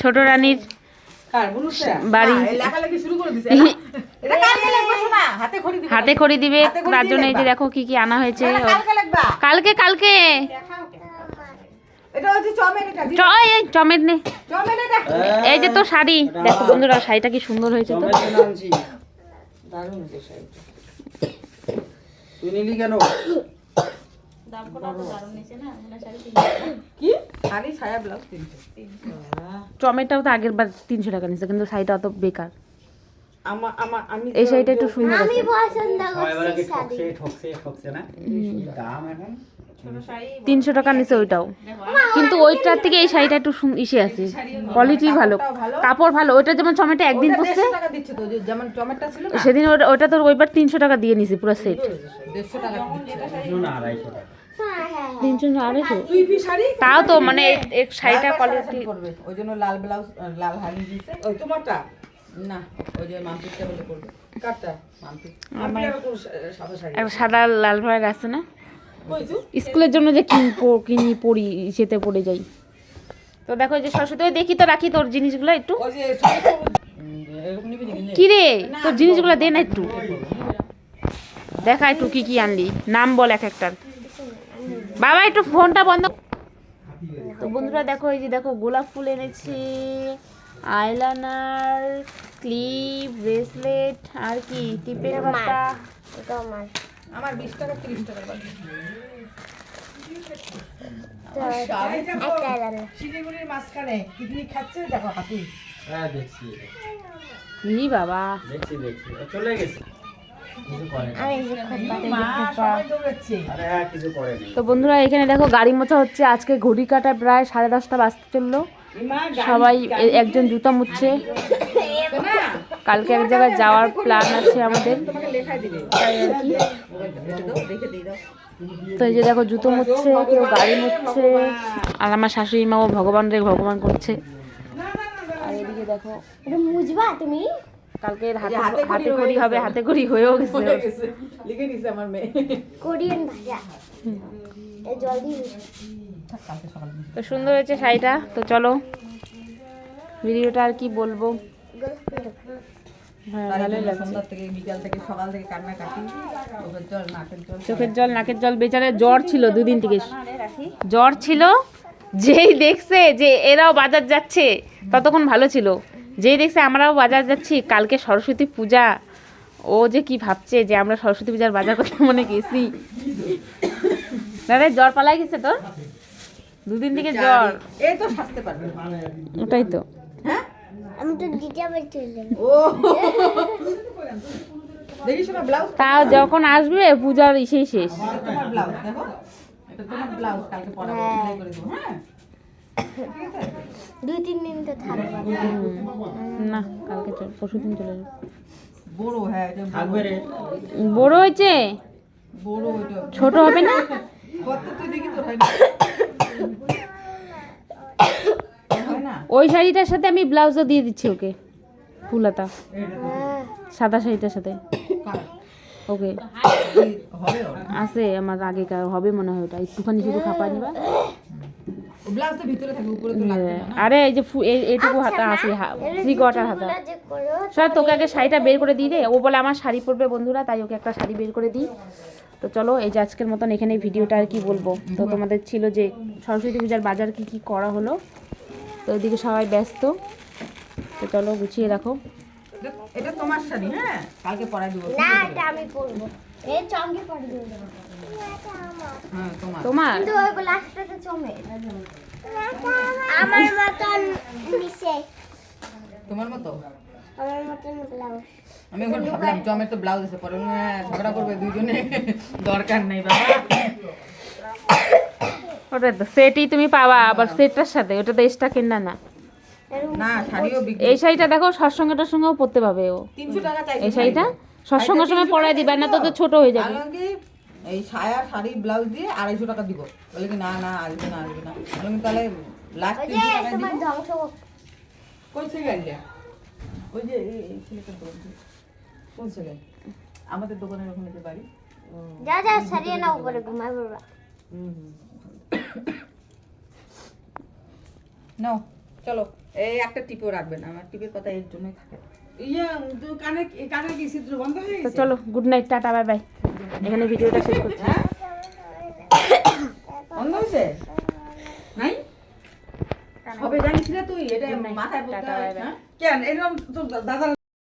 ছোট রানীর হাতে খড়ি দিবে। তার জন্য এই যে দেখো কি কি আনা হয়েছে কালকে কালকে চমের নে। এই যে তো শাড়ি দেখো বন্ধুরা শাড়িটা কি সুন্দর হয়েছে তো। কি? শাড়ি ব্লাউজ তিনশো। চমেরটাও তো আগের বার তিনশো টাকা নিচ্ছে কিন্তু শাড়িটা অত বেকার। আমার আমার আমি এই শাড়িটা একটু সুন্দর ঠকছে ঠকছে না? দাম এখন তিনশো টাকা নিচ্ছে ওইটাও। কিন্তু ওইটার থেকে এই শাড়িটা একটু ইসে আছে। কোয়ালিটি ভালো। কাপড় ভালো। ওইটা যেমন চমেটা একদিন ওটা পরছে 150 টাকা দিচ্ছে তো যে- যেমন টমেটো ছিল না? সেদিন ওটা ওটা তোর ওইবার তিনশো টাকা দিয়ে নিছি পুরো সেট দেড়শো টাকা। আড়াইশো তাও তো মানে শাড়িটার লাল কোয়ালিটি পরবে ওই জন্য লাল ব্লাউজ লাল হাড়ি ওই তোমারটা না ওই যে বলে করবে কাটটা সাদা শাড়ি সাদা লাল রঙের আছে না স্কুলের জন্য যে কিন কিনি পড়ি সেতে পড়ে যাই তো দেখো যে সরস্বতী দেখি তো রাখি তোর জিনিসগুলো একটু ওই যে শাড়ি পরবে উম, এরকম নিবি নাকি নে? কি রে তোর জিনিসগুলো দে না একটু দেখা একটু কি কি আনলি নাম বল এক একটার বাবা একটু ফোনটা বন্ধ তো বন্ধুরা দেখো এই যে দেখো গোলাপ ফুল এনেছি আইলাইনার ক্লিপ ব্রেসলেট আর কি টিপের পাতা। আমার। বিশ টাকা তিরিশ টাকা বাকি। শিলিগুড়ির মাঝখানে পিকনিক খাচ্ছে? দেখো হাতি হ্যাঁ দেখছি। বাবা। দেখছি দেখছি। চলে গেছে। তো বন্ধুরা এখানে দেখো গাড়ি মোছা হচ্ছে। আজকে ঘড়ি কাটা প্রায় সাড়ে দশটা বাজতে চলল। সবাই একজন জুতা মুছছে কালকে এক জায়গায় যাওয়ার প্ল্যান আছে আমাদের। তো এই যে দেখো জুতো মুছছে কেউ গাড়ি মুচ্ছে। আর আমার শাশুড়ি মাও ভগবান রে ভগবান করছে। আর এদিকে দেখো। বুঝবা তুমি? কালকে হাতে হাতে করি হবে। হাতে করি হয়েও গেছে। লিখে দিছে আমার মেয়ে। কোরিয়ান ভাষা তো সুন্দর হয়েছে শাড়িটা তো চলো। ভিডিওটা আর কি বলব? হ্যাঁ ভালোই লাগছে। সন্ধ্যা থেকে বিকাল থেকে সকাল থেকে কান্না কাটি চোখের জল নাকের জল। চোখের জল নাকের জল বেচারে জ্বর ছিল দুদিন থেকে। জ্বর ছিল যেই দেখছে যে এরাও বাজার যাচ্ছে ততক্ষণ ভালো ছিল। যেই দেখছে আমরাও বাজার যাচ্ছি কালকে সরস্বতী পূজা। ও যে কি ভাবছে যে আমরা সরস্বতী পূজার বাজার করতে মনে গেছি। দাদা জ্বর পালাই গেছে তোর? দুদিন থেকে জ্বর। এই তো সাজতে পারবে। ওটাই তো। আমি তো দিতে পারছি ও। দেখিস না ব্লাউজ তা যখন আসবে পূজার ইসেই শেষ। তোমার ব্লাউজ দেখো। এটা তোমার ব্লাউজ কালকে পরাবো করে দেবো হ্যাঁ? দুই তিন দিন তো থাকবে। না কালকে চল পরশু দিন চলে যাবে। বড় হ্যাঁ থাকবে রে। বড় হয়েছে? বড় ছোট হবে না? কত তুই দেখি না? ওই শাড়িটার সাথে আমি ব্লাউজও দিয়ে দিচ্ছি ওকে ফুলাতা। সাদা শাড়িটার সাথে। ওকে। আছে আমার আগেকার হবে মনে হয় ওটা। একটুখানি শুধু খাপা নিবা। ব্লাউজ তো ভিতরে থাকে উপরে তো লাগবে না। আরে এই যে এইটুকু হাতা আছে থ্রি কোয়ার্টার হাতা। সব তোকে আগে শাড়িটা বের করে দিই রে ও বলে আমার শাড়ি পরবে বন্ধুরা তাই ওকে একটা শাড়ি বের করে দিই। তো চলো এই যে আজকের মতন এখানে ভিডিওটা আর কি বলব। তো তোমাদের ছিল যে সরস্বতী পূজার বাজার কি কি করা হলো। তো ওইদিকে সবাই ব্যস্ত। তো চলো গুছিয়ে রাখো। এটা- তোমার শাড়ি হ্যাঁ? কালকে পরাই দিব না এটা আমি পরবো। এই দেবো হ্যাঁ তোমার। তোমার? কিন্তু ওই লাস্টটা তো চমে আমার মতন নিচে। তোমার মতো? আমার মতন ব্লাউজ। আমি এখন ভাবলাম জমের তো ব্লাউজ আছে পরে ঝগড়া করবে দুজনে দরকার নেই বাবা। ওটা তো সেটই তুমি পাবা আবার সেটটার সাথে ওটা তো এক্সট্রা কেনা না। না শাড়িও এই শাড়িটা দেখো সৎসঙ্গটার সঙ্গেও পরতে পাবে ও। টাকা এই শাড়িটা সৎসঙ্গের সময় পরাই দিবে না তো তো ছোট হয়ে যাবে। এই সায়া শাড়ি ব্লাউজ দিয়ে আড়াইশো টাকা দিব। বলে কি না না আসবে না আসবে না। বললাম কি, তাহলে লাস্ট তিনশো টাকা দিব? কোন সেকেন্ডে ওই যে এই ছেলেটার দোকান। কোন সেকেন্ড আমাদের দোকানের ওখানে যে বাড়ি। যা যা সারিয়ে নাও উপরে ঘুমাই হুম। নাও চলো। এই একটা টিপও রাখবেন আমার টিপের কথা এর জন্যই থাকে। ইয়ে কানে কানে কি ছিদ্র বন্ধ হয়ে গেছে? চলো good night tata bye bye এখানে ভিডিওটা শেষ করছি। বন্ধ হয়েছে? নাই? হবে জানিস না তুই এটা মাথায় বলতে হয়? কেন? এরকম তো দাদার